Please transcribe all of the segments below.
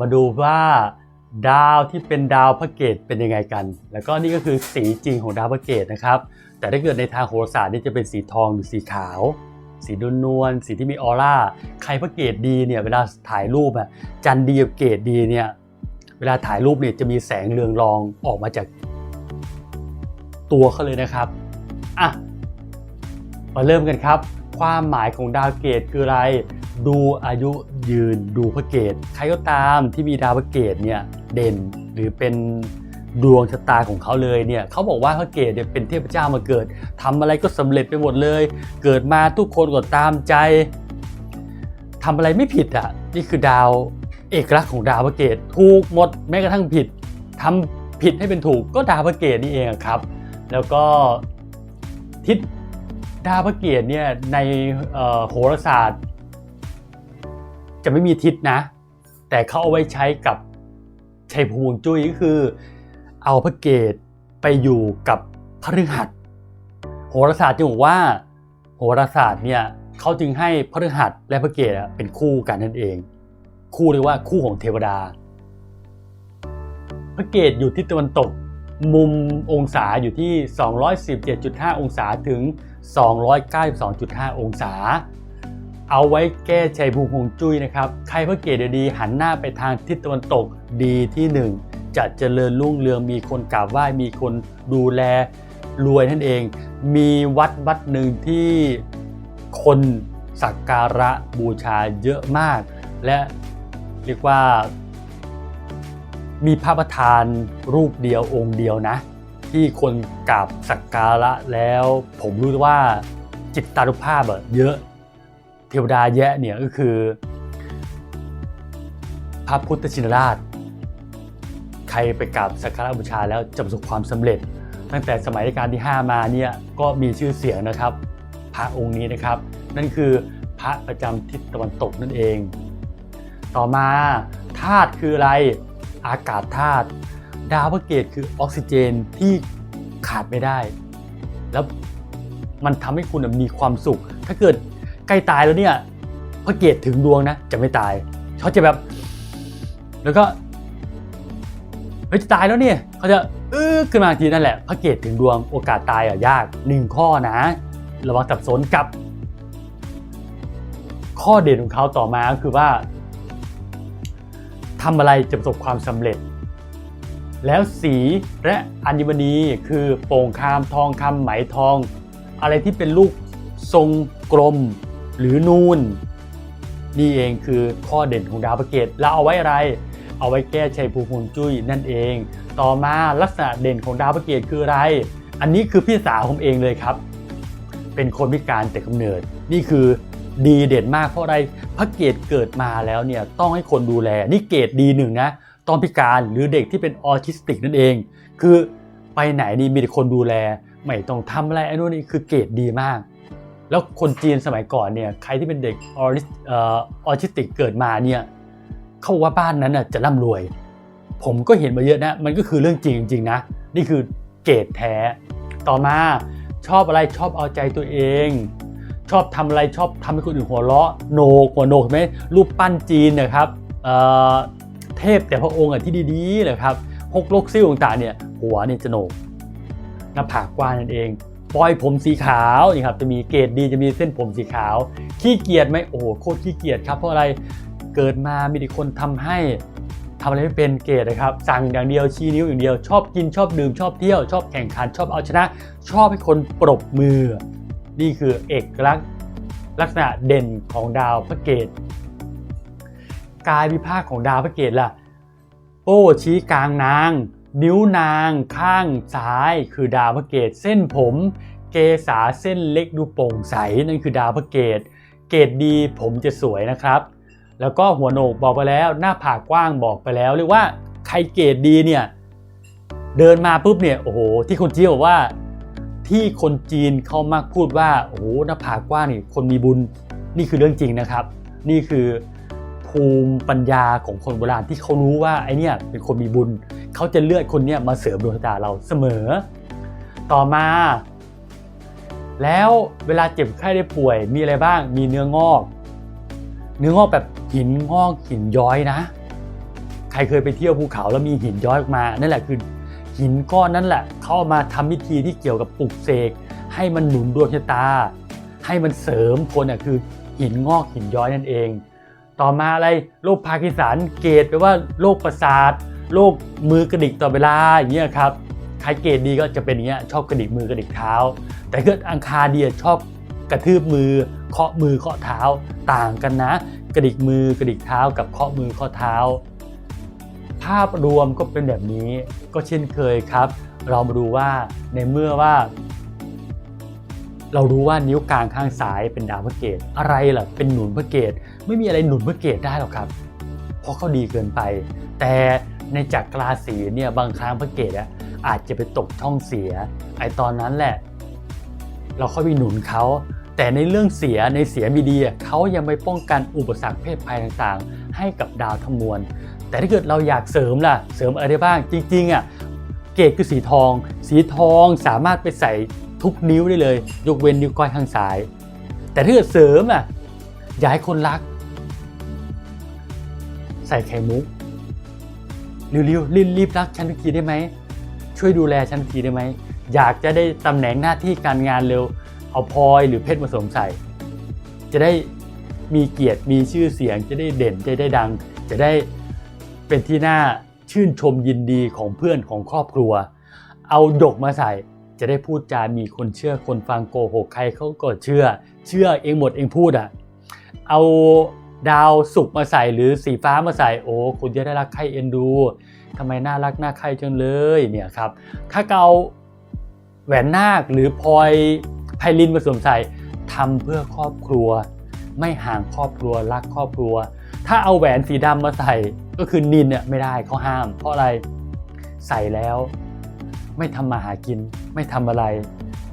มาดูว่าดาวที่เป็นดาวพระเกตเป็นยังไงกัน แล้วก็นี่ก็คือสีจริงของดาวพระเกตนะครับ แต่ถ้าเกิดในทางโหราศาสตร์นี่จะเป็นสีทองหรือสีขาว สีนวลนวลๆสีที่มีออร่า ใครพระเกตดีเนี่ยเวลาถ่ายรูปอะจันดีกับเกตดีเนี่ยเวลาถ่ายรูปเนี่ยจะมีแสงเรืองรองออกมาจากตัวเขาเลยนะครับอะมาเริ่มกันครับ ความหมายของดาวเกตคืออะไร ดูอายุ ยืนดูพระเกตใครก็ตามที่มีดาวพระเกตเนี่ยเด่นหรือเป็นดวงชะตาของเขาเลยเนี่ยเขาบอกว่าพระเกตเนี่ยเป็นเทพเจ้ามาเกิดทำอะไรก็สำเร็จไปหมดเลย เกิดมาทุกคนก็ตามใจทำอะไรไม่ผิดอะนี่คือดาวเอกลักษณ์ของดาวพระเกตถูกหมดแม้กระทั่งผิดทำผิดให้เป็นถูกก็ดาวพระเกตนี่เองอครับ แล้วก็ทิศดาวพระเกตเนี่ยในโหราศาสตร์ จะไม่มีทิศนะ แต่เขาเอาไว้ใช้กับชัยภูมิจุ้ยก็คือ เอาพระเกตไปอยู่กับพฤหัสโหราศาสตร์จึงบอกว่า โหราศาสตร์เนี่ยเขาจึงให้พฤหัสและพระเกตเป็นคู่กันนั่นเอง คู่เรียกว่าคู่ของเทวดา พระเกตอยู่ทิศตะวันตก มุมองศาอยู่ที่ 217.5 องศาถึง 292.5 องศา เอาไว้แก้ชัยภูมิฮวงจุ้ยนะครับใครพระเกตดีหันหน้าไปทางทิศตะวันตกดีที่หนึ่งจะเจริญรุ่งเรืองมีคนกราบไหว้มีคนดูแลรวยนั่นเอง มีวัดวัดหนึ่งที่คนสักการะบูชาเยอะมาก และเรียกว่ามีพระประธานรูปเดียวองค์เดียวนะ ที่คนกราบสักการะแล้วผมรู้ว่าจิตตานุภาพเยอะ เทวดาแยะเนี่ยก็คือ พระพุทธชินราช ใครไปกราบสักการะบูชาแล้วจะประสบความสำเร็จ ตั้งแต่สมัยรัชกาลที่ 5 มาเนี่ยก็มีชื่อเสียงนะครับ พระองค์นี้นะครับ นั่นคือพระประจำทิศตะวันตกนั่นเอง ต่อมาธาตุคืออะไรอากาศธาตุดาวพระเกตคือออกซิเจนที่ขาดไม่ได้ แล้วมันทำให้คุณมีความสุข ถ้าเกิด ใกล้ตายแล้วเนี่ยพระเกตถึงดวงนะ จะไม่ตายเขาจะแบบ แล้วก็เฮ้ยจะตายแล้วเนี่ยเขาจะเออขึ้นมาทีนั่นแหละพระเกตถึงดวงโอกาสตายอะยากหนึ่งข้อนะ ระวังสับสนกับ ข้อเด่นของเขาต่อมาก็คือว่าทำอะไรจะประสบความสำเร็จ แล้วสีและอัญมณีคือโป่งคามทองคำไหมทอง อะไรที่เป็นลูกทรงกลม หรือนูน นี่เองคือข้อเด่นของดาวพระเกตแล้วเอาไว้อะไร เอาไว้แก้ชัยภูมิฮวงจุ้ยนั่นเอง ต่อมาลักษณะเด่นของดาวพระเกตคืออะไร อันนี้คือพี่สาวผมเองเลยครับ เป็นคนพิการแต่กำเนิด นี่คือดีเด่นมากเพราะอะไรพระเกตเกิดมาแล้วเนี่ยต้องให้คนดูแล นี่เกตดีหนึ่งนะต้องพิการหรือเด็กที่เป็นออทิสติกนั่นเอง คือไปไหนนี่มีแต่คนดูแล ไม่ต้องทำอะไรไอ้นู่นนี่คือเกรดดีมาก แล้วคนจีนสมัยก่อนเนี่ยใครที่เป็นเด็กออทิสติกเกิดมาเนี่ยเขาว่าบ้านนั้นน่ะจะร่ำรวย ผมก็เห็นมาเยอะนะ มันก็คือเรื่องจริงจริงนะ นี่คือเกรดแท้ ต่อมาชอบอะไรชอบเอาใจตัวเอง ชอบทำอะไรชอบทำให้คนอื่นหัวเราะโหนกหัวโหนกไหมรูปปั้นจีนนะครับเเทพแต่พระองค์อะที่ดีๆเลยครับพกโลกซิ่วต่างๆเนี่ยหัวเนี่ยจะโหนกหน้าผากกว้างนั่นเอง ปล่อยผมสีขาวนี่ครับจะมีเกรดดีจะมีเส้นผมสีขาวขี้เกียจไหมโอ้โหโคตรขี้เกียจครับเพราะอะไรเกิดมามีแต่คนทำให้ทำอะไรไม่เป็นเกรดนะครับ สั่งอย่างเดียวชี้นิ้วอย่างเดียว ชอบกินชอบดื่มชอบเที่ยว ชอบแข่งขันชอบเอาชนะ ชอบให้คนปรบมือ นี่คือเอกลักษณ์ลักษณะเด่นของดาวพระเกตกายวิภาคของดาวพระเกตล่ะโป้ชี้กลางนาง นิ้วนางข้างซ้ายคือดาวพระเกตเส้นผม เกษาเส้นเล็กดูโปร่งใสนั่นคือดาวพระเกตเกตดีผมจะสวยนะครับ แล้วก็หัวโหนกบอกไปแล้ว หน้าผากกว้างบอกไปแล้วเรียกว่าใครเกตดีเนี่ยเดินมาปุ๊บเนี่ยโอ้โหที่คนจีนบอกว่า ที่คนจีนเขามักพูดว่าโอ้โหหน้าผากกว้างนี่คนมีบุญนี่คือเรื่องจริงนะครับ นี่คือภูมิปัญญาของคนโบราณที่เขารู้ว่าไอเนี่ยเป็นคนมีบุญ เขาจะเลือกคนเนี้ยมาเสริมดวงชะตาเราเสมอ ต่อมา แล้วเวลาเจ็บไข้ได้ป่วยมีอะไรบ้างมีเนื้องอก เนื้องอกแบบหินงอกหินย้อยนะ ใครเคยไปเที่ยวภูเขาแล้วมีหินย้อยออกมา นั่นแหละคือหินก้อนนั่นแหละ เข้ามาทำพิธีที่เกี่ยวกับปลุกเสกให้มันหนุนดวงชะตา ให้มันเสริมคนอะคือหินงอกหินย้อยนั่นเอง ต่อมาอะไรโรคพาร์กินสันเกรดแปลว่าโรคประสาท รคมือกระดิกต่อเวลาอย่างเงี้ยครับใครเกรดดีก็จะเป็นอย่างเงี้ยชอบกระดิกมือกระดิกเท้า แต่เกิดอังคารเดีอะชอบกระทืบมือเคาะมือเคาะเท้าต่างกันนะ กระดิกมือกระดิกเท้ากับเคาะมือเคาะเท้า ภาพรวมก็เป็นแบบนี้ก็เช่นเคยครับ เรามาดูว่าในเมื่อว่า เรารู้ว่านิ้วกลางข้างซ้ายเป็นดาวพระเกตอะไรล่ะเป็นหนุนพระเกตไม่มีอะไรหนุนพระเกตได้หรอกครับ เพราะเขาดีเกินไป แต่ ในจักรราศีเนี่ยบางครั้งพระเกตอะอาจจะไปตกช่องเสีย ไอตอนนั้นแหละ เราค่อยไปหนุนเขา แต่ในเรื่องเสียในเสียมีดีเขายังไปป้องกันอุปสรรคเพศภัยต่างๆ ให้กับดาวทั้งมวล แต่ถ้าเกิดเราอยากเสริมล่ะเสริมอะไรได้บ้างจริงๆอะเกรดคือสีทอง สีทองสามารถไปใส่ทุกนิ้วได้เลย ยกเว้นนิ้วก้อยข้างซ้าย แต่ถ้าเกิดเสริมอะอยากให้คนรัก ใส่ไข่มุก เร็วๆรีบรีบรักฉันทีได้ไหมช่วยดูแลฉันทีได้ไหมอยากจะได้ตำแหน่งหน้าที่การงานเร็วเอาพลอยหรือเพชรมาสวมใส่ จะได้มีเกียรติมีชื่อเสียง จะได้เด่นจะได้ดัง จะได้เป็นที่น่าชื่นชมยินดีของเพื่อนของครอบครัว เอาหยกมาใส่ จะได้พูดจามีคนเชื่อคนฟังโกหกใครเขาก็เชื่อ เชื่อเองหมดเองพูดอะ เอา ดาวสุกมาใส่หรือสีฟ้ามาใส่โอ้คุณจะได้รักใครเอ็นดูทำไมน่ารักน่าใครจังเลยเนี่ยครับถ้าเอาแหวนนาคหรือพลอยไพลินมาสวมใส่ทำเพื่อครอบครัว ไม่ห่างครอบครัวรักครอบครัว ถ้าเอาแหวนสีดำมาใส่ก็คือนินเนี่ยไม่ได้เขาห้าม เพราะอะไรใส่แล้ว ไม่ทำมาหากิน ไม่ทำอะไร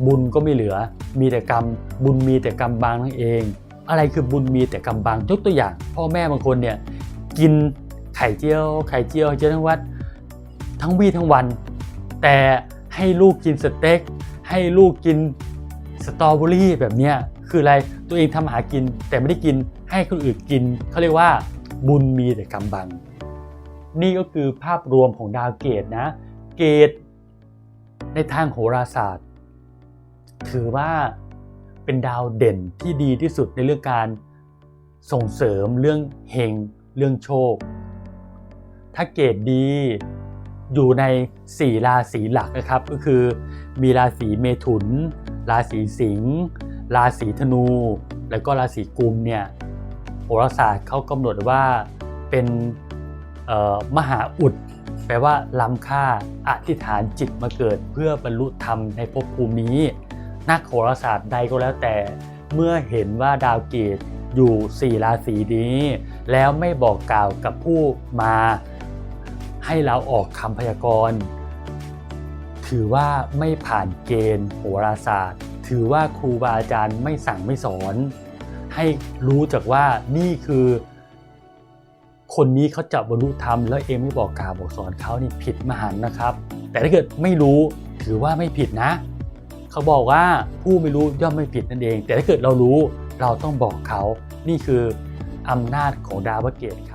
บุญก็ไม่เหลือ มีแต่กรรม บุญมีแต่กรรมบางนั่นเอง อะไรคือบุญมีแต่กรรมบางยกตัวอย่าง พ่อแม่บางคนเนี่ยกินไข่เจียวไข่เจียวเจียวทั้งวัดทั้งวี่ทั้งวัน แต่ให้ลูกกินสเต็กให้ลูกกินสตรอเบอรี่แบบเนี้ยคืออะไรตัวเองทำหากินแต่ไม่ได้กินให้คนอื่นกินเขาเรียกว่าบุญมีแต่กรรมบัง นี่ก็คือภาพรวมของดาวเกตนะ เกตในทางโหราศาสตร์ ถือว่า เป็นดาวเด่นที่ดีที่สุดในเรื่องการส่งเสริมเรื่องเฮงเรื่องโชค ถ้าเกตดีอยู่ใน 4 ราศีหลักนะครับ ก็คือมีราศีเมถุน ราศีสิงห์ ราศีธนู แล้วก็ราศีกุมเนี่ยโหราศาสตร์เขากำหนดว่าเป็นมหาอุด แปลว่าล้ำค่าอธิษฐานจิตมาเกิดเพื่อบรรลุธรรมในภพภูมินี้ นักโหราศาสตร์ใดก็แล้วแต่ เมื่อเห็นว่าดาวเกตอยู่ 4 ราศีนี้ แล้วไม่บอกกล่าวกับผู้มาให้เราออกคำพยากรณ์ ถือว่าไม่ผ่านเกณฑ์โหราศาสตร์ ถือว่าครูบาอาจารย์ไม่สั่งไม่สอน ให้รู้จักว่านี่คือ คนนี้เขาจะบรรลุธรรมแล้วเองไม่บอกกล่าวบอกสอนเขานี่ผิดมหันนะครับ แต่ถ้าเกิดไม่รู้ถือว่าไม่ผิดนะ เขาบอกว่าผู้ไม่รู้ย่อมไม่ผิดนั่นเอง แต่ถ้าเกิดเรารู้เราต้องบอกเขา นี่คืออำนาจของดาวเกตครับ